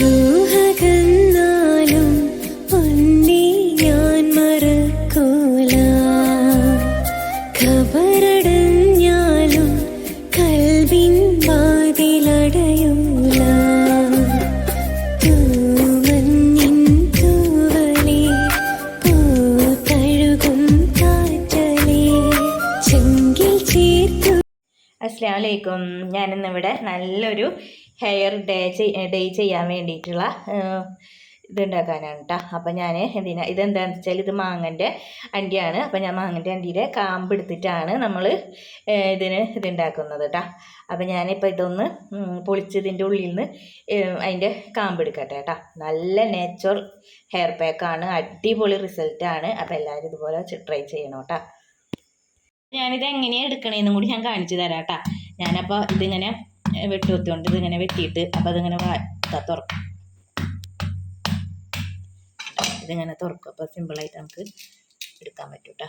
രൂഹകന്നാലും പൊന്നെ ഞാൻ മറക്കൂല. ഖബറടഞ്ഞാലും കൽവിൻ വാതിലടയൂല. തൂമഞ്ഞിൻ തൂവലേ പൂത്തഴുകും കാറ്റലേ ചെങ്കിൽ ചേർത്തു. അസ്സാം വലൈക്കും ഞാനിന്നിവിടെ നല്ലൊരു ഹെയർ ഡേ ഡേ ചെയ്യാൻ വേണ്ടിയിട്ടുള്ള ഇതുണ്ടാക്കാനാണ് കേട്ടോ അപ്പം ഞാൻ എന്തിനാ ഇതെന്താണെന്ന് വെച്ചാൽ ഇത് മാങ്ങന്റെ അണ്ടിയാണ്. അപ്പം ഞാൻ മാങ്ങന്റെ അണ്ടിയുടെ കാമ്പ് എടുത്തിട്ടാണ് നമ്മൾ ഇതിന് ഇതുണ്ടാക്കുന്നത് കേട്ടോ അപ്പം ഞാനിപ്പോൾ ഇതൊന്ന് പൊളിച്ചതിന്റെ ഉള്ളിൽ നിന്ന് അതിന്റെ കാമ്പ് എടുക്കട്ടെ കേട്ടോ നല്ല നേച്ചുറൽ ഹെയർ പാക്കാണ് അടിപൊളി റിസൾട്ടാണ് അപ്പോൾ എല്ലാവരും ഇതുപോലെ ട്രൈ ചെയ്യണം കേട്ടോ ഞാനിത് എങ്ങനെയാണ് എടുക്കണേന്നും കൂടി ഞാൻ കാണിച്ചു തരാം കേട്ടോ ഞാനപ്പോൾ ഇതിങ്ങനെ വെട്ടി കുത്തിക്കൊണ്ട് ഇതിങ്ങനെ വെട്ടിയിട്ട് അപ്പോൾ അതിങ്ങനെ വാ തുറക്കും. ഇതിങ്ങനെ തുറക്കും. അപ്പോൾ സിമ്പിളായിട്ട് നമുക്ക് എടുക്കാൻ പറ്റും കേട്ടോ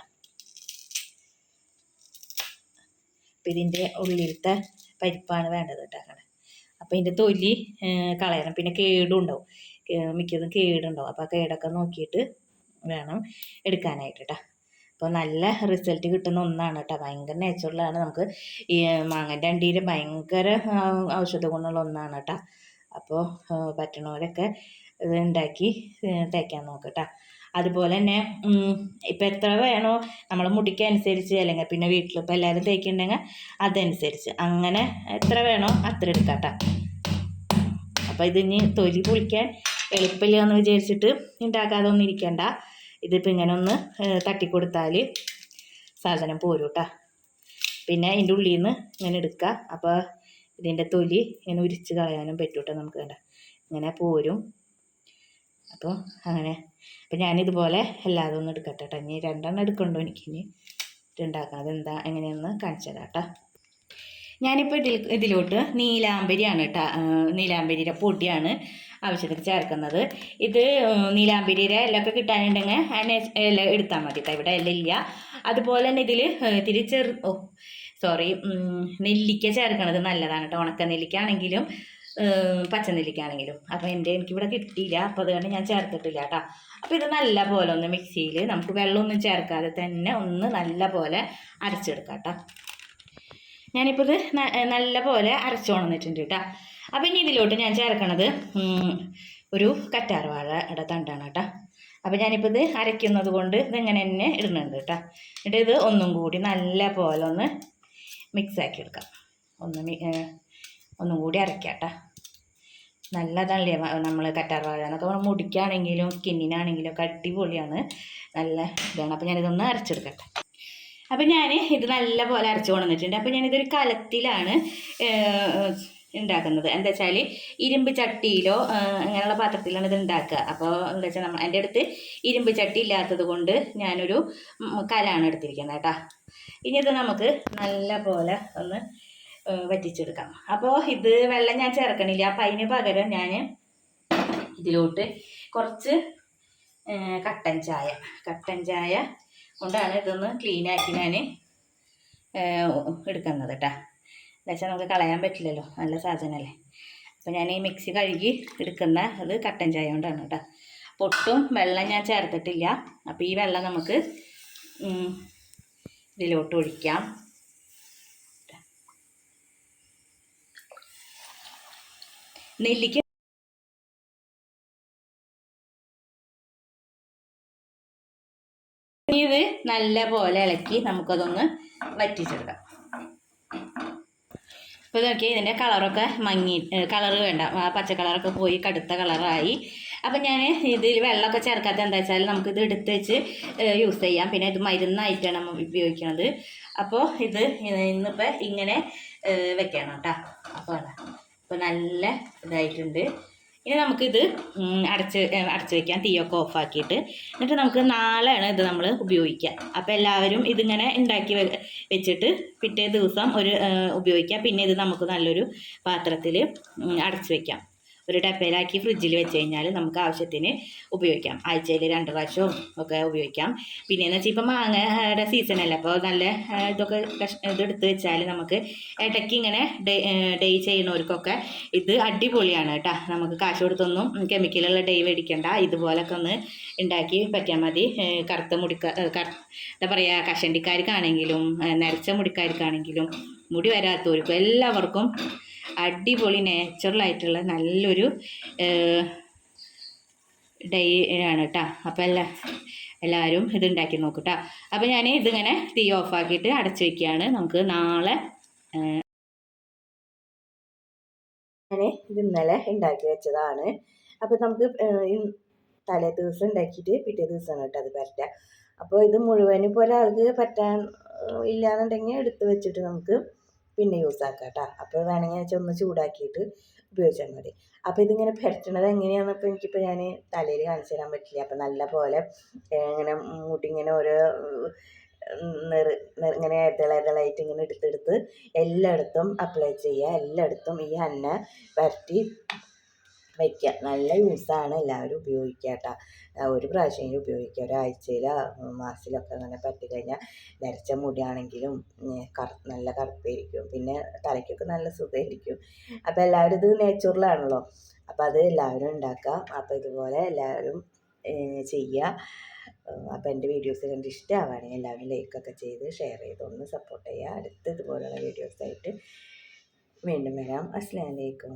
അപ്പം ഇതിന്റെ ഉള്ളിലത്തെ പരിപ്പാണ് വേണ്ടത് കേട്ടോ അപ്പോൾ ഇതിന്റെ തൊലി കളയണം. പിന്നെ കേടും ഉണ്ടാവും. മിക്കതും കേടുണ്ടാവും. അപ്പോൾ ആ കേടൊക്കെ നോക്കിയിട്ട് വേണം എടുക്കാനായിട്ട് കേട്ടോ. അപ്പോൾ നല്ല റിസൾട്ട് കിട്ടുന്ന ഒന്നാണ് കേട്ടോ. ഭയങ്കര നാച്ചുറലാണ് നമുക്ക് ഈ മാങ്ങന്റെ അണ്ടിയിൽ ഭയങ്കര ഔഷധ ഗുണമുള്ള ഒന്നാണ് കേട്ടോ. അപ്പോൾ പറ്റണവരൊക്കെ ഇത് ഉണ്ടാക്കി തയ്ക്കാൻ നോക്കട്ടോ അതുപോലെ തന്നെ ഇപ്പം എത്ര വേണോ നമ്മൾ മുടിക്ക് അനുസരിച്ച് അല്ലെങ്കിൽ പിന്നെ വീട്ടിൽ ഇപ്പോൾ എല്ലാവരും തേക്കുന്നുണ്ടെങ്കിൽ അതനുസരിച്ച്. അങ്ങനെ എത്ര വേണോ അത്ര എടുക്കാം അപ്പോൾ ഇതിന് തൊലി പൊളിക്കാൻ എളുപ്പമില്ല എന്ന് വിചാരിച്ചിട്ട് ഉണ്ടാക്കാതെ ഒന്നും ഇരിക്കണ്ട. ഇതിപ്പോൾ ഇങ്ങനെ ഒന്ന് തട്ടിക്കൊടുത്താൽ സാധനം പോരും കേട്ടോ പിന്നെ അതിന്റെ ഉള്ളിൽ നിന്ന് ഇങ്ങനെ എടുക്കുക അപ്പോൾ ഇതിന്റെ തൊലി ഇങ്ങനെ ഉരിച്ച് കളയാനും പറ്റും കേട്ടോ നമുക്ക് വേണ്ട. ഇങ്ങനെ പോരും. അപ്പോൾ അങ്ങനെ. അപ്പം ഞാനിതുപോലെ എല്ലാതും ഒന്ന് എടുക്കട്ടെ കേട്ടോ ഇനി രണ്ടെണ്ണം എടുക്കണ്ടോ എനിക്കിനി? ഉണ്ടാക്കാം അതെന്താ? എങ്ങനെയെന്ന് കാണിച്ചു തരാം കേട്ടോ ഞാനിപ്പോൾ ഇതിൽ ഇതിലോട്ട് നീലാംബരിയാണ് കേട്ടോ നീലാംബരിയുടെ പൊടിയാണ് ആവശ്യത്തിന് ചേർക്കുന്നത്. ഇത് നീലാംബരിയുടെ എല്ലാം ഇലയൊക്കെ കിട്ടാനുണ്ടെങ്കിൽ അതിനെ ഇല എടുത്താൽ മതി കേട്ടോ ഇവിടെ ഇല ഇല്ല. അതുപോലെ തന്നെ ഇതിൽ ഇത്തിരി ചെറു ഓ സോറി നെല്ലിക്ക ചേർക്കണത് നല്ലതാണ് കേട്ടോ ഉണക്ക നെല്ലിക്കാണെങ്കിലും പച്ച നെല്ലിക്കാണെങ്കിലും അപ്പോൾ എന്റെ എനിക്കിവിടെ കിട്ടിയില്ല അപ്പോൾ അതുകൊണ്ട് ഞാൻ ചേർത്തിട്ടില്ല കേട്ടോ അപ്പോൾ ഇത് നല്ല പോലെ ഒന്ന് മിക്സിയിൽ നമുക്ക് വെള്ളമൊന്നും ചേർക്കാതെ തന്നെ ഒന്ന് നല്ല പോലെ അരച്ചെടുക്കാം കേട്ടോ ഞാനിപ്പോൾ ഇത് നല്ല പോലെ അരച്ചു കൊണ്ടുവന്നിട്ടുണ്ട് കേട്ടോ. അപ്പം ഇനി ഇതിലോട്ട് ഞാൻ ചേർക്കണത് ഒരു കറ്റാർവാഴയുടെ തണ്ടാണ് കേട്ടോ. അപ്പോൾ ഞാനിപ്പോൾ ഇത് അരയ്ക്കുന്നത് കൊണ്ട് ഇതിങ്ങനെ തന്നെ ഇടുന്നുണ്ട് കേട്ടോ. എന്നിട്ട് ഇത് ഒന്നും കൂടി നല്ല പോലെ ഒന്ന് മിക്സാക്കി എടുക്കാം. ഒന്ന് ഒന്നും കൂടി അരയ്ക്കാം കേട്ടോ. നല്ലതല്ലേ നമ്മൾ കറ്റാർവാഴ എന്നൊക്കെ നമ്മൾ മുടിക്കാണെങ്കിലും സ്കിന്നിനാണെങ്കിലും ഒക്കെ അടിപൊളിയാണ്. നല്ല ഇതാണ്. അപ്പോൾ ഞാനിതൊന്ന് അരച്ചെടുക്കട്ടെ. അപ്പം ഞാൻ ഇത് നല്ല പോലെ അരച്ചു കൊണ്ടുവന്നിട്ടുണ്ട്. അപ്പം ഞാനിതൊരു കലത്തിലാണ് ഉണ്ടാക്കുന്നത്. എന്താ വെച്ചാൽ ഇരുമ്പ് ചട്ടിയിലോ അങ്ങനെയുള്ള പാത്രത്തിലാണ് ഇത് ഉണ്ടാക്കുക. അപ്പോൾ എന്താ വെച്ചാൽ നമ്മൾ എന്റെ അടുത്ത് ഇരുമ്പ് ചട്ടി ഇല്ലാത്തത് കൊണ്ട് ഞാനൊരു കലാണ് എടുത്തിരിക്കുന്നത് കേട്ടോ. ഇനി ഇത് നമുക്ക് നല്ല പോലെ ഒന്ന് വറ്റിച്ചെടുക്കാം. അപ്പോൾ ഇത് വെള്ളം ഞാൻ ചേർക്കണില്ല. അപ്പം അതിന് പകരം ഞാൻ ഇതിലോട്ട് കുറച്ച് കട്ടൻ ചായ കട്ടൻ ചായ കൊണ്ടാണ് ഇതൊന്ന് ക്ലീനാക്കി ഞാൻ എടുക്കുന്നത് കേട്ടോ എന്നുവെച്ചാൽ നമുക്ക് കളയാൻ പറ്റില്ലല്ലോ നല്ല സാധനമല്ലേ അപ്പോൾ ഞാൻ ഈ മിക്സി കഴുകി എടുക്കുന്ന അത് കട്ടൻ ചായ കൊണ്ടാണ് കേട്ടോ പൊട്ടും വെള്ളം ഞാൻ ചേർത്തിട്ടില്ല. അപ്പോൾ ഈ വെള്ളം നമുക്ക് ഇതിലോട്ട് ഒഴിക്കാം. നെല്ലിക്ക ഇത് നല്ല പോലെ ഇളക്കി നമുക്കതൊന്ന് വറ്റിച്ചെടുക്കാം. ഇപ്പോൾ നോക്കി ഇതിന്റെ കളറൊക്കെ മങ്ങി കളർ വേണ്ട. പച്ച കളറൊക്കെ പോയി കടുത്ത കളറായി. അപ്പം ഞാൻ ഇതിൽ വെള്ളമൊക്കെ ചേർക്കാത്ത എന്താ വെച്ചാൽ ഇത് എടുത്ത് വെച്ച് യൂസ് ചെയ്യാം. പിന്നെ ഇത് മരുന്നായിട്ടാണ് നമ്മൾ ഉപയോഗിക്കുന്നത് അപ്പോൾ ഇത് ഇന്നിപ്പോൾ ഇങ്ങനെ വെക്കണം കേട്ടോ. അപ്പോൾ അപ്പോൾ നല്ല ഇതായിട്ടുണ്ട്. ഇനി നമുക്കിത് അടച്ച് അടച്ച് വെക്കാം. തീയൊക്കെ ഓഫാക്കിയിട്ട്. എന്നിട്ട് നമുക്ക് നാളെയാണ് ഇത് നമ്മൾ ഉപയോഗിക്കുക. അപ്പോൾ എല്ലാവരും ഇതിങ്ങനെ ഉണ്ടാക്കി വെച്ചിട്ട് പിറ്റേ ദിവസം ഒരു ഉപയോഗിക്കാം. പിന്നെ ഇത് നമുക്ക് നല്ലൊരു പാത്രത്തിൽ അടച്ച് വെക്കാം. ഒരു ടപ്പയിലാക്കി ഫ്രിഡ്ജിൽ വെച്ച് കഴിഞ്ഞാൽ നമുക്ക് ആവശ്യത്തിന് ഉപയോഗിക്കാം. ആഴ്ചയിൽ രണ്ട് പ്രാവശ്യവും ഒക്കെ ഉപയോഗിക്കാം. പിന്നെയെന്ന് വെച്ചാൽ ഇപ്പം മാങ്ങയുടെ സീസണല്ല അപ്പോൾ നല്ല ഇതൊക്കെ കഷ് ഇതെടുത്ത് വെച്ചാൽ നമുക്ക് ഇടയ്ക്ക് ഇങ്ങനെ ഡേ ഡേ ചെയ്യുന്നവർക്കൊക്കെ ഇത് അടിപൊളിയാണ് കേട്ടോ. നമുക്ക് കാശ് കൊടുത്തൊന്നും കെമിക്കലുള്ള ഡേ മേടിക്കണ്ട. ഇതുപോലൊക്കെ ഒന്ന് ഉണ്ടാക്കി പറ്റിയാൽ മതി. കറുത്ത മുടിക്ക എന്താ പറയുക കഷണ്ടിക്കാർക്കാണെങ്കിലും നരച്ച മുടിക്കാർക്കാണെങ്കിലും മുടി വരാത്തവർക്കും എല്ലാവർക്കും അടിപൊളി നാച്ചുറലായിട്ടുള്ള നല്ലൊരു ഡേ ആണ് കേട്ടോ അപ്പോൾ എല്ലാ എല്ലാവരും ഇത് ഉണ്ടാക്കി നോക്കൂ കേട്ടോ അപ്പോൾ ഞാൻ ഇതിങ്ങനെ തീ ഓഫാക്കിയിട്ട് അടച്ചു വെക്കുകയാണ്. നമുക്ക് നാളെ ഞാൻ ഇത് ഇന്നലെ ഉണ്ടാക്കി വെച്ചതാണ്. അപ്പോൾ നമുക്ക് തലേ ദിവസം ഉണ്ടാക്കിയിട്ട് പിറ്റേ ദിവസമാണ് കേട്ടോ അത് പറ്റുക അപ്പോൾ ഇത് മുഴുവനും ഇപ്പോൾ ഒരാൾക്ക് പറ്റാൻ ഇല്ലാന്നുണ്ടെങ്കിൽ എടുത്ത് വെച്ചിട്ട് നമുക്ക് പിന്നെ യൂസ് ആക്കാം കേട്ടോ അപ്പോൾ വേണമെങ്കിൽ വെച്ചാൽ ഒന്ന് ചൂടാക്കിയിട്ട് ഉപയോഗിച്ചാൽ മതി. അപ്പോൾ ഇതിങ്ങനെ പെരട്ടണത് എങ്ങനെയാണെന്ന് ഇപ്പോൾ എനിക്കിപ്പോൾ ഞാൻ തലയിൽ കാണിച്ചു തരാൻ പറ്റില്ല. അപ്പോൾ നല്ല പോലെ ഇങ്ങനെ മുടി ഇങ്ങനെ ഓരോ നിറ ഇങ്ങനെ ഇതളായിട്ട് ഇങ്ങനെ എടുത്തെടുത്ത് എല്ലായിടത്തും അപ്ലൈ ചെയ്യുക എല്ലായിടത്തും ഈ എണ്ണ പരട്ടി വയ്ക്കുക നല്ല യൂസാണ് എല്ലാവരും ഉപയോഗിക്കുക കേട്ടോ ഒരു പ്രാവശ്യം ഉപയോഗിക്കുക ഒരാഴ്ചയിലോ മാസത്തിലൊക്കെ അങ്ങനെ പറ്റിക്കഴിഞ്ഞാൽ നരച്ച മുടിയാണെങ്കിലും കറ നല്ല കറുപ്പായിരിക്കും. പിന്നെ തലയ്ക്കൊക്കെ നല്ല സുഖമായിരിക്കും. അപ്പോൾ എല്ലാവരും ഇത് നേച്ചുറലാണല്ലോ. അപ്പോൾ അത് എല്ലാവരും ഉണ്ടാക്കാം അപ്പോൾ ഇതുപോലെ എല്ലാവരും ചെയ്യുക. അപ്പോൾ എന്റെ വീഡിയോസ് കണ്ട് ഇഷ്ടമാവുകയാണെങ്കിൽ എല്ലാവരും ലൈക്കൊക്കെ ചെയ്ത് ഷെയർ ചെയ്ത് ഒന്ന് സപ്പോർട്ട് ചെയ്യുക. അടുത്ത ഇതുപോലുള്ള വീഡിയോസായിട്ട് വീണ്ടും വരാം. അസ്സലാമു അലൈക്കും.